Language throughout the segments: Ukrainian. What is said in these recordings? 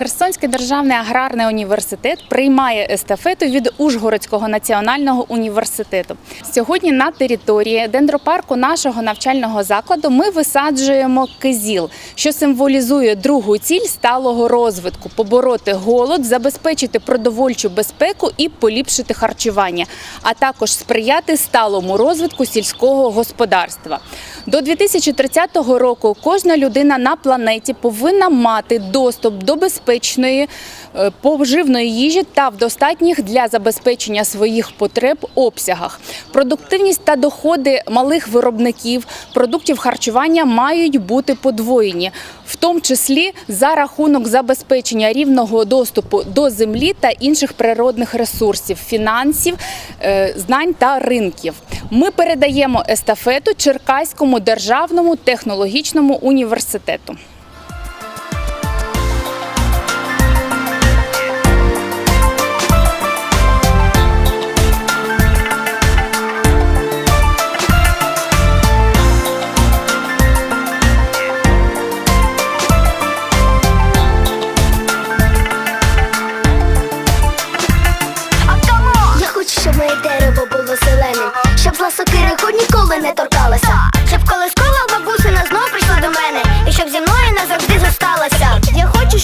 Херсонський державний аграрний університет приймає естафету від Ужгородського національного університету. Сьогодні на території дендропарку нашого навчального закладу ми висаджуємо кизіл, що символізує другу ціль сталого розвитку побороти голод, забезпечити продовольчу безпеку і поліпшити харчування, а також сприяти сталому розвитку сільського господарства. До 2030 року кожна людина на планеті повинна мати доступ до безпечної е, поживної їжі та в достатніх для забезпечення своїх потреб обсягах. Продуктивність та доходи малих виробників продуктів харчування мають бути подвоєні, в тому числі за рахунок забезпечення рівного доступу до землі та інших природних ресурсів, фінансів, е, знань та ринків. Ми передаємо естафету Черкаському державному технологічному університету.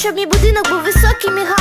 щоб мій будинок був високим і гарним,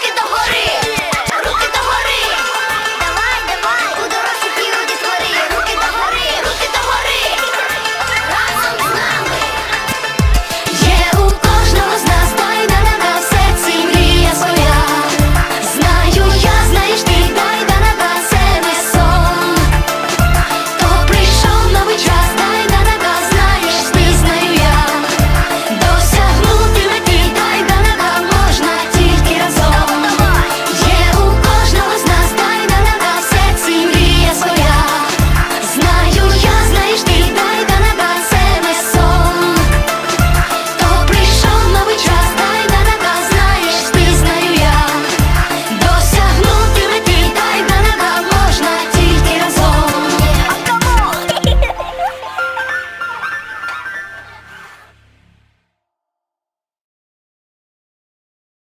руки догори!